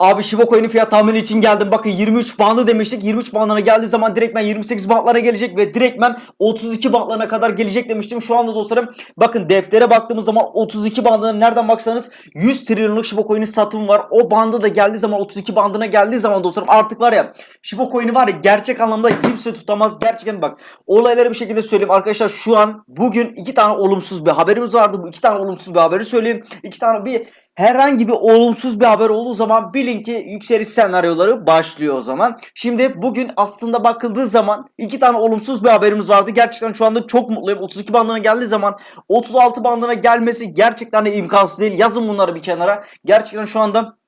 Abi Shiba Coin'in fiyat tahmini için geldim. Bakın 23 bandı demiştik. 23 bandına geldiği zaman direktmen 28 bantlara gelecek ve direktmen 32 bantlarına kadar gelecek demiştim. Şu anda dostlarım bakın deftere baktığımız zaman 32 bandına nereden baksanız 100 trilyonluk Shiba Coin'in satımı var. O bandı da geldiği zaman 32 bandına geldiği zaman dostlarım artık var ya Shiba Coin'i var ya gerçek anlamda kimse tutamaz. Gerçekten bak olayları bir şekilde söyleyeyim arkadaşlar şu an bugün iki tane olumsuz bir haberimiz vardı. Bu iki tane olumsuz bir haberi söyleyeyim. İki tane bir herhangi bir olumsuz bir haber olduğu zaman bilin ki yükseliş senaryoları başlıyor o zaman. Şimdi bugün aslında bakıldığı zaman iki tane olumsuz bir haberimiz vardı. Gerçekten şu anda çok mutluyum. 32 bandına geldiği zaman 36 bandına gelmesi gerçekten de imkansız değil. Yazın bunları bir kenara. Gerçekten şu anda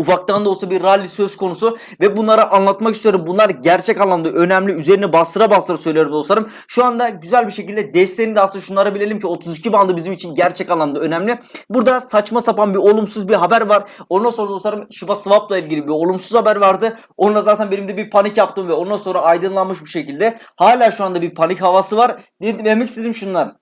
Ufaktan da olsa bir rally söz konusu ve bunları anlatmak istiyorum. Bunlar gerçek anlamda önemli. Üzerine bastıra bastıra söylüyorum dostlarım. Şu anda güzel bir şekilde desteğini de aslında şunları bilelim ki 32 bandı bizim için gerçek anlamda önemli. Burada saçma sapan bir olumsuz bir haber var. Ondan sonra dostlarım Shiba Swap'la ilgili bir olumsuz haber vardı. Onunla zaten benim de bir panik yaptım ve ondan sonra aydınlanmış bir şekilde hala şu anda bir panik havası var. Demek istediğim şunlar.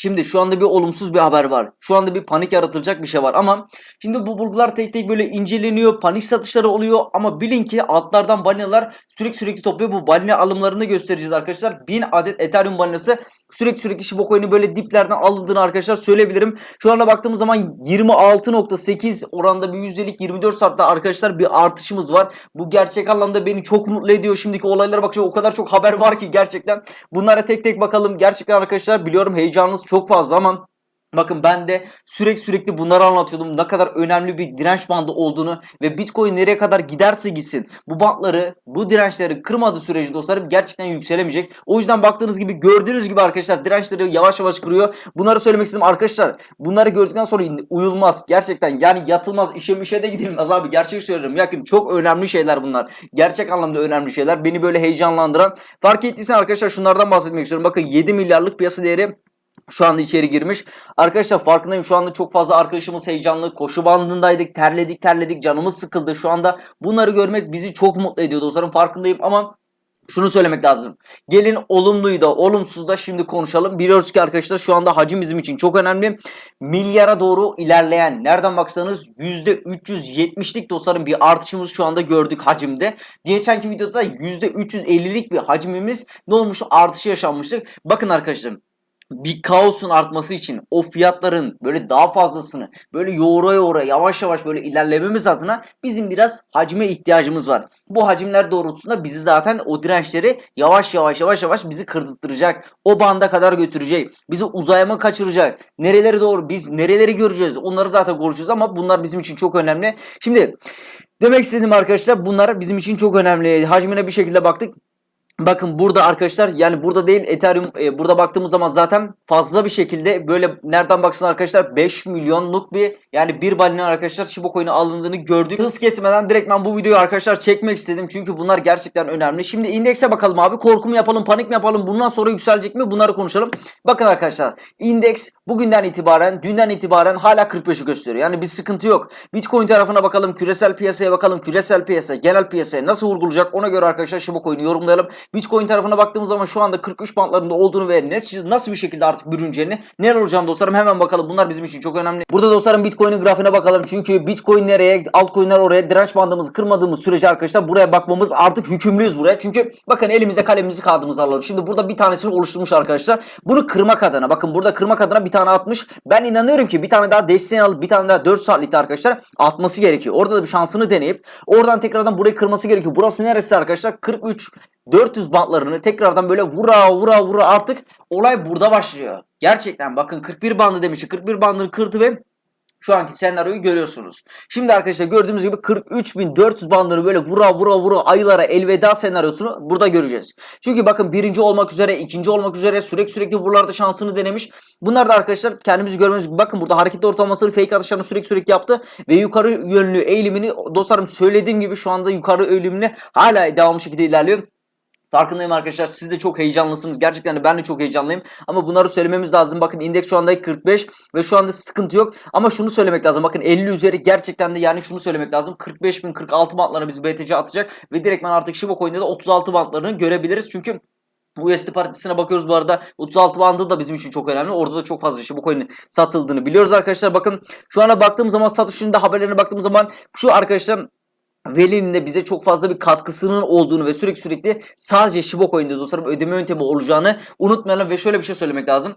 Şimdi şu anda bir olumsuz bir haber var. Şu anda bir panik yaratılacak bir şey var ama şimdi bu bulgular tek tek böyle inceleniyor. Panik satışları oluyor ama bilin ki altlardan balinalar sürekli sürekli topluyor. Bu balina alımlarını göstereceğiz arkadaşlar. 1000 adet Ethereum balinası sürekli sürekli Shiba böyle diplerden alındığını arkadaşlar söyleyebilirim. Şu anda baktığımız zaman 26.8 oranda bir yüzdelik 24 saatte arkadaşlar bir artışımız var. Bu gerçek anlamda beni çok mutlu ediyor. Şimdiki olaylara bakınca o kadar çok haber var ki gerçekten. Bunlara tek tek bakalım. Gerçekten arkadaşlar biliyorum heyecanınız çok fazla ama Bakın ben de sürekli sürekli bunları anlatıyordum. Ne kadar önemli bir direnç bandı olduğunu ve Bitcoin nereye kadar giderse gitsin. Bu bantları, bu dirençleri kırmadığı sürece dostlarım gerçekten yükselemeyecek. O yüzden baktığınız gibi gördüğünüz gibi arkadaşlar dirençleri yavaş yavaş kırıyor. Bunları söylemek istedim arkadaşlar. Bunları gördükten sonra uyulmaz. Gerçekten yani yatılmaz. işe mişe de gidilmez abi. Gerçek söylüyorum. Yakın çok önemli şeyler bunlar. Gerçek anlamda önemli şeyler. Beni böyle heyecanlandıran. Fark ettiysen arkadaşlar şunlardan bahsetmek istiyorum. Bakın 7 milyarlık piyasa değeri şu anda içeri girmiş. Arkadaşlar farkındayım şu anda çok fazla arkadaşımız heyecanlı. Koşu bandındaydık. Terledik terledik. Canımız sıkıldı. Şu anda bunları görmek bizi çok mutlu ediyor dostlarım. Farkındayım ama şunu söylemek lazım. Gelin olumluyu da olumsuz da şimdi konuşalım. Biliyoruz ki arkadaşlar şu anda hacim bizim için çok önemli. Milyara doğru ilerleyen nereden baksanız %370'lik dostlarım bir artışımız şu anda gördük hacimde. Geçenki videoda %350'lik bir hacmimiz ne olmuş artışı yaşanmıştık. Bakın arkadaşlarım bir kaosun artması için o fiyatların böyle daha fazlasını böyle yoğura yoğura yavaş yavaş böyle ilerlememiz adına bizim biraz hacme ihtiyacımız var. Bu hacimler doğrultusunda bizi zaten o dirençleri yavaş yavaş yavaş yavaş bizi kırdırtacak. O banda kadar götürecek. Bizi uzaya kaçıracak? Nereleri doğru? Biz nereleri göreceğiz? Onları zaten konuşacağız ama bunlar bizim için çok önemli. Şimdi demek istediğim arkadaşlar bunlar bizim için çok önemli. Hacmine bir şekilde baktık. Bakın burada arkadaşlar yani burada değil Ethereum e, burada baktığımız zaman zaten fazla bir şekilde böyle nereden baksın arkadaşlar 5 milyonluk bir yani bir balina arkadaşlar Shiba Coin'i alındığını gördük. Hız kesmeden direkt ben bu videoyu arkadaşlar çekmek istedim çünkü bunlar gerçekten önemli. Şimdi indekse bakalım abi korku mu yapalım panik mi yapalım bundan sonra yükselecek mi bunları konuşalım. Bakın arkadaşlar indeks bugünden itibaren dünden itibaren hala 45'i gösteriyor. Yani bir sıkıntı yok. Bitcoin tarafına bakalım küresel piyasaya bakalım küresel piyasa genel piyasaya nasıl vurgulayacak ona göre arkadaşlar Shiba Coin'i yorumlayalım. Bitcoin tarafına baktığımız zaman şu anda 43 bantlarında olduğunu ve nasıl bir şekilde artık bürüneceğini neler olacağını dostlarım hemen bakalım. Bunlar bizim için çok önemli. Burada dostlarım Bitcoin'in grafiğine bakalım. Çünkü Bitcoin nereye, altcoin'ler oraya direnç bandımızı kırmadığımız sürece arkadaşlar buraya bakmamız artık hükümlüyüz buraya. Çünkü bakın elimize kalemimizi kağıdımızı alalım. Şimdi burada bir tanesini oluşturmuş arkadaşlar. Bunu kırmak adına bakın burada kırmak adına bir tane atmış. Ben inanıyorum ki bir tane daha desteğini alıp bir tane daha 4 saatlikte arkadaşlar atması gerekiyor. Orada da bir şansını deneyip oradan tekrardan burayı kırması gerekiyor. Burası neresi arkadaşlar? 43 400 bantlarını tekrardan böyle vura vura vura artık olay burada başlıyor. Gerçekten bakın 41 bandı demişti. 41 bandını kırdı ve şu anki senaryoyu görüyorsunuz. Şimdi arkadaşlar gördüğümüz gibi 43.400 bandını böyle vura vura vura ayılara elveda senaryosunu burada göreceğiz. Çünkü bakın birinci olmak üzere, ikinci olmak üzere sürekli sürekli buralarda şansını denemiş. Bunlar da arkadaşlar kendimizi görmemiz gibi bakın burada hareket ortalamasını fake atışlarını sürekli sürekli yaptı ve yukarı yönlü eğilimini dostlarım söylediğim gibi şu anda yukarı eğilimini hala devamlı şekilde ilerliyor. Farkındayım arkadaşlar siz de çok heyecanlısınız. Gerçekten de ben de çok heyecanlıyım. Ama bunları söylememiz lazım. Bakın indeks şu anda 45 ve şu anda sıkıntı yok. Ama şunu söylemek lazım. Bakın 50 üzeri gerçekten de yani şunu söylemek lazım. 45 bin 46 bantlarına biz BTC atacak. Ve direktmen artık Shiba Coin'de de 36 bantlarını görebiliriz. Çünkü USD paritesine bakıyoruz bu arada. 36 bandı da bizim için çok önemli. Orada da çok fazla Shiba Coin'in satıldığını biliyoruz arkadaşlar. Bakın şu ana baktığım zaman satışında haberlerine baktığım zaman şu arkadaşlar Veli'nin de bize çok fazla bir katkısının olduğunu ve sürekli sürekli sadece Shiba Coin'de dostlarım ödeme yöntemi olacağını unutmayalım ve şöyle bir şey söylemek lazım.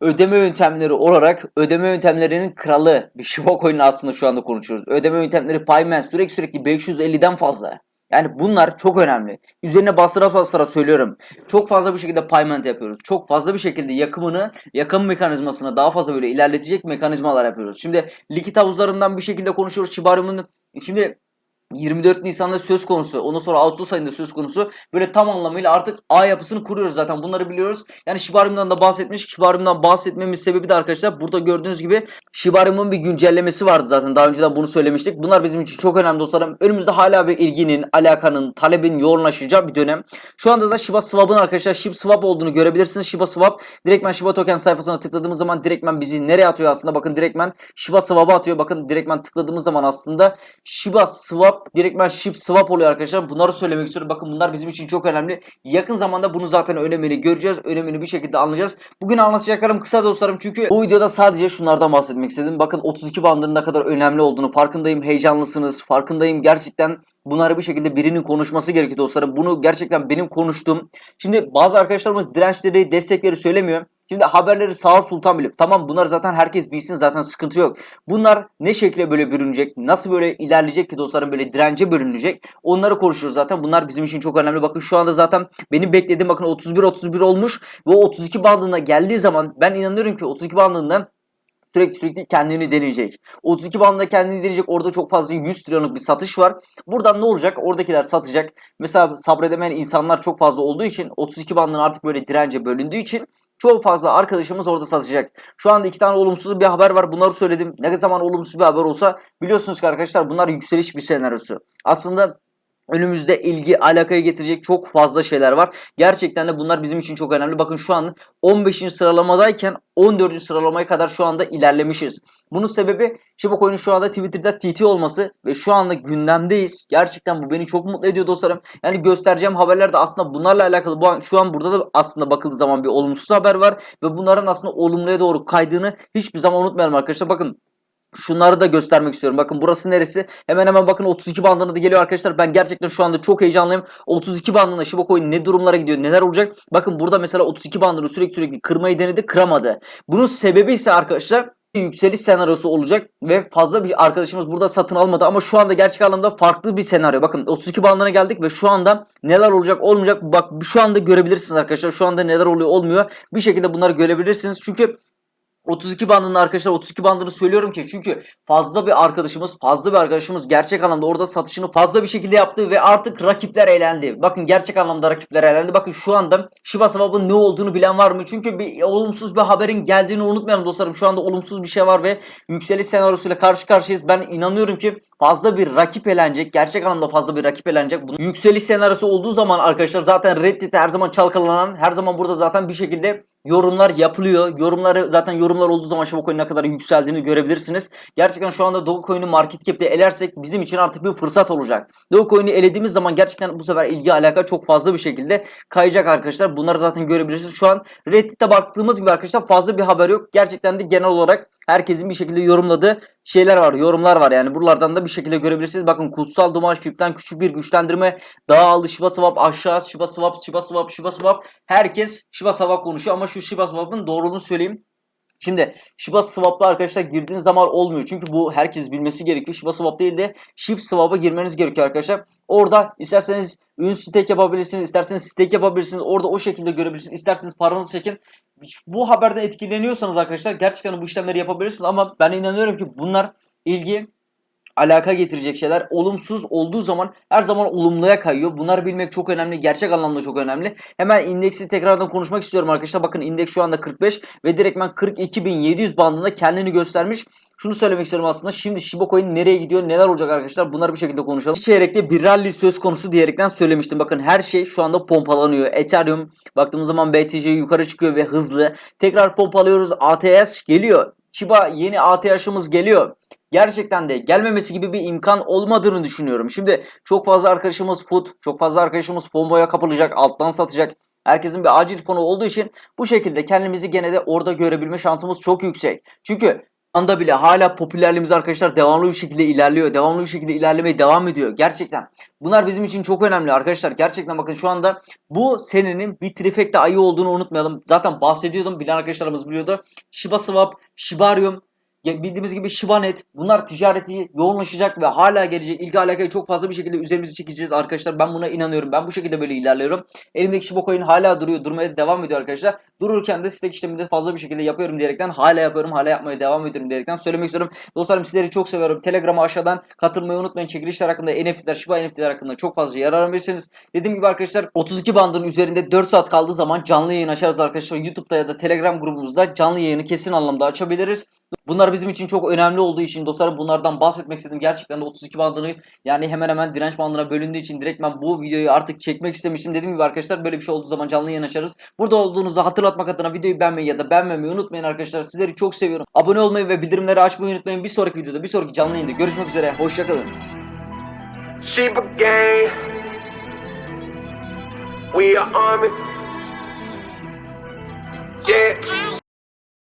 Ödeme yöntemleri olarak ödeme yöntemlerinin kralı bir Shiba Coin'in aslında şu anda konuşuyoruz. Ödeme yöntemleri Binance sürekli sürekli 550'den fazla. Yani bunlar çok önemli. Üzerine bastıra bastıra söylüyorum. Çok fazla bir şekilde payment yapıyoruz. Çok fazla bir şekilde yakımını, yakım mekanizmasını daha fazla böyle ilerletecek mekanizmalar yapıyoruz. Şimdi likit havuzlarından bir şekilde konuşuyoruz. Shibarium'un şimdi 24 Nisan'da söz konusu. Ondan sonra Ağustos ayında söz konusu. Böyle tam anlamıyla artık ağ yapısını kuruyoruz zaten. Bunları biliyoruz. Yani Shibarium'dan da bahsetmiş. Shibarium'dan bahsetmemiz sebebi de arkadaşlar burada gördüğünüz gibi Shibarium'un bir güncellemesi vardı zaten. Daha önceden bunu söylemiştik. Bunlar bizim için çok önemli dostlarım. Önümüzde hala bir ilginin, alakanın, talebin yoğunlaşacağı bir dönem. Şu anda da Shiba Swap'ın arkadaşlar Shib Swap olduğunu görebilirsiniz. Shiba Swap direktmen Shiba Token sayfasına tıkladığımız zaman direktmen bizi nereye atıyor aslında? Bakın direktmen Shiba Swap'a atıyor. Bakın direktmen tıkladığımız zaman aslında Shiba Swap direktmen Shib Swap oluyor arkadaşlar. Bunları söylemek istiyorum. Bakın bunlar bizim için çok önemli. Yakın zamanda bunu zaten önemini göreceğiz. Önemini bir şekilde anlayacağız. Bugün anlatacaklarım kısa dostlarım çünkü bu videoda sadece şunlardan bahsetmek istedim. Bakın 32 bandının ne kadar önemli olduğunu farkındayım. Heyecanlısınız. Farkındayım. Gerçekten bunları bir şekilde birinin konuşması gerekiyor dostlarım. Bunu gerçekten benim konuştuğum. Şimdi bazı arkadaşlarımız dirençleri, destekleri söylemiyor. Şimdi haberleri Sağır Sultan bilip tamam bunlar zaten herkes bilsin zaten sıkıntı yok. Bunlar ne şekilde böyle bürünecek, nasıl böyle ilerleyecek ki dostlarım böyle dirence bölünecek. Onları konuşuyoruz zaten. Bunlar bizim için çok önemli. Bakın şu anda zaten benim beklediğim bakın 31-31 olmuş ve o 32 bandına geldiği zaman ben inanıyorum ki 32 bandından sürekli sürekli kendini deneyecek. 32 bandında kendini deneyecek. Orada çok fazla 100 trilyonluk bir satış var. Buradan ne olacak? Oradakiler satacak. Mesela sabredemeyen insanlar çok fazla olduğu için 32 bandın artık böyle dirence bölündüğü için çok fazla arkadaşımız orada satacak. Şu anda iki tane olumsuz bir haber var. Bunları söyledim. Ne zaman olumsuz bir haber olsa biliyorsunuz ki arkadaşlar bunlar yükseliş bir senaryosu. Aslında Önümüzde ilgi, alakayı getirecek çok fazla şeyler var. Gerçekten de bunlar bizim için çok önemli. Bakın şu an 15. sıralamadayken 14. sıralamaya kadar şu anda ilerlemişiz. Bunun sebebi Shiba Coin'in şu anda Twitter'da TT olması ve şu anda gündemdeyiz. Gerçekten bu beni çok mutlu ediyor dostlarım. Yani göstereceğim haberler de aslında bunlarla alakalı. Bu an, şu an burada da aslında bakıldığı zaman bir olumsuz haber var ve bunların aslında olumluya doğru kaydığını hiçbir zaman unutmayalım arkadaşlar. Bakın Şunları da göstermek istiyorum. Bakın burası neresi? Hemen hemen bakın 32 bandına da geliyor arkadaşlar. Ben gerçekten şu anda çok heyecanlıyım. 32 bandında Shiba Coin ne durumlara gidiyor? Neler olacak? Bakın burada mesela 32 bandını sürekli sürekli kırmayı denedi, kıramadı. Bunun sebebi ise arkadaşlar yükseliş senaryosu olacak ve fazla bir arkadaşımız burada satın almadı ama şu anda gerçek anlamda farklı bir senaryo. Bakın 32 bandına geldik ve şu anda neler olacak olmayacak bak şu anda görebilirsiniz arkadaşlar. Şu anda neler oluyor olmuyor. Bir şekilde bunları görebilirsiniz. Çünkü 32 bandını arkadaşlar 32 bandını söylüyorum ki çünkü fazla bir arkadaşımız fazla bir arkadaşımız gerçek anlamda orada satışını fazla bir şekilde yaptı ve artık rakipler elendi. Bakın gerçek anlamda rakipler elendi. Bakın şu anda Shiba Swap'ın ne olduğunu bilen var mı? Çünkü bir olumsuz bir haberin geldiğini unutmayalım dostlarım. Şu anda olumsuz bir şey var ve yükseliş senaryosuyla karşı karşıyayız. Ben inanıyorum ki fazla bir rakip elenecek. Gerçek anlamda fazla bir rakip elenecek. Bunun yükseliş senaryosu olduğu zaman arkadaşlar zaten Reddit'te her zaman çalkalanan her zaman burada zaten bir şekilde yorumlar yapılıyor. Yorumları zaten yorumlar olduğu zaman Shiba ne kadar yükseldiğini görebilirsiniz. Gerçekten şu anda Dogecoin'i market cap'te elersek bizim için artık bir fırsat olacak. Dogecoin'i elediğimiz zaman gerçekten bu sefer ilgi alaka çok fazla bir şekilde kayacak arkadaşlar. Bunları zaten görebilirsiniz. Şu an Reddit'te baktığımız gibi arkadaşlar fazla bir haber yok. Gerçekten de genel olarak herkesin bir şekilde yorumladığı şeyler var. Yorumlar var yani. Buralardan da bir şekilde görebilirsiniz. Bakın kutsal duman kripten küçük bir güçlendirme daha aldı. Shiba Swap aşağı. Shiba Swap, Shiba Swap, Shiba Swap. Herkes Shiba Swap konuşuyor ama şu Shiba Swap'ın doğruluğunu söyleyeyim. Şimdi Shiba Swap'la arkadaşlar girdiğiniz zaman olmuyor. Çünkü bu herkes bilmesi gerekiyor. Shiba Swap değil de Shib Swap'a girmeniz gerekiyor arkadaşlar. Orada isterseniz ün stake yapabilirsiniz, isterseniz stake yapabilirsiniz. Orada o şekilde görebilirsiniz. İsterseniz paranızı çekin. Bu haberden etkileniyorsanız arkadaşlar gerçekten bu işlemleri yapabilirsiniz ama ben inanıyorum ki bunlar ilgi alaka getirecek şeyler olumsuz olduğu zaman her zaman olumluya kayıyor. Bunları bilmek çok önemli. Gerçek anlamda çok önemli. Hemen indeksi tekrardan konuşmak istiyorum arkadaşlar. Bakın indeks şu anda 45 ve direktmen 42.700 bandında kendini göstermiş. Şunu söylemek istiyorum aslında. Şimdi Shiba Coin nereye gidiyor? Neler olacak arkadaşlar? Bunları bir şekilde konuşalım. Çeyrekte bir rally söz konusu diyerekten söylemiştim. Bakın her şey şu anda pompalanıyor. Ethereum baktığımız zaman BTC yukarı çıkıyor ve hızlı. Tekrar pompalıyoruz. ATS geliyor. Shiba yeni ATH'ımız geliyor gerçekten de gelmemesi gibi bir imkan olmadığını düşünüyorum. Şimdi çok fazla arkadaşımız foot, çok fazla arkadaşımız FOMO'ya kapılacak, alttan satacak. Herkesin bir acil fonu olduğu için bu şekilde kendimizi gene de orada görebilme şansımız çok yüksek. Çünkü anda bile hala popülerliğimiz arkadaşlar devamlı bir şekilde ilerliyor. Devamlı bir şekilde ilerlemeye devam ediyor. Gerçekten. Bunlar bizim için çok önemli arkadaşlar. Gerçekten bakın şu anda bu senenin bir trifecta ayı olduğunu unutmayalım. Zaten bahsediyordum. Bilen arkadaşlarımız biliyordu. Shiba Swap, Shibarium, bildiğimiz gibi Shibanet bunlar ticareti yoğunlaşacak ve hala gelecek. İlgi alakayı çok fazla bir şekilde üzerimizi çekeceğiz arkadaşlar. Ben buna inanıyorum. Ben bu şekilde böyle ilerliyorum. Elimdeki Shiba Coin hala duruyor. Durmaya devam ediyor arkadaşlar. Dururken de stake işleminde fazla bir şekilde yapıyorum diyerekten hala yapıyorum. Hala yapmaya devam ediyorum diyerekten söylemek istiyorum. Dostlarım sizleri çok seviyorum. Telegram'a aşağıdan katılmayı unutmayın. Çekilişler hakkında NFT'ler, Shiba NFT'ler hakkında çok fazla yararlanabilirsiniz. Dediğim gibi arkadaşlar 32 bandın üzerinde 4 saat kaldığı zaman canlı yayın açarız arkadaşlar. YouTube'da ya da Telegram grubumuzda canlı yayını kesin anlamda açabiliriz. Bunlar bizim için çok önemli olduğu için dostlarım bunlardan bahsetmek istedim. Gerçekten de 32 bandını yani hemen hemen direnç bandına bölündüğü için direkt ben bu videoyu artık çekmek istemiştim. Dediğim gibi arkadaşlar böyle bir şey olduğu zaman canlı yayın açarız. Burada olduğunuzu hatırlatmak adına videoyu beğenmeyi ya da beğenmemeyi unutmayın arkadaşlar. Sizleri çok seviyorum. Abone olmayı ve bildirimleri açmayı unutmayın. Bir sonraki videoda bir sonraki canlı yayında görüşmek üzere. Hoşçakalın. Sheba gang. We are army. Yeah.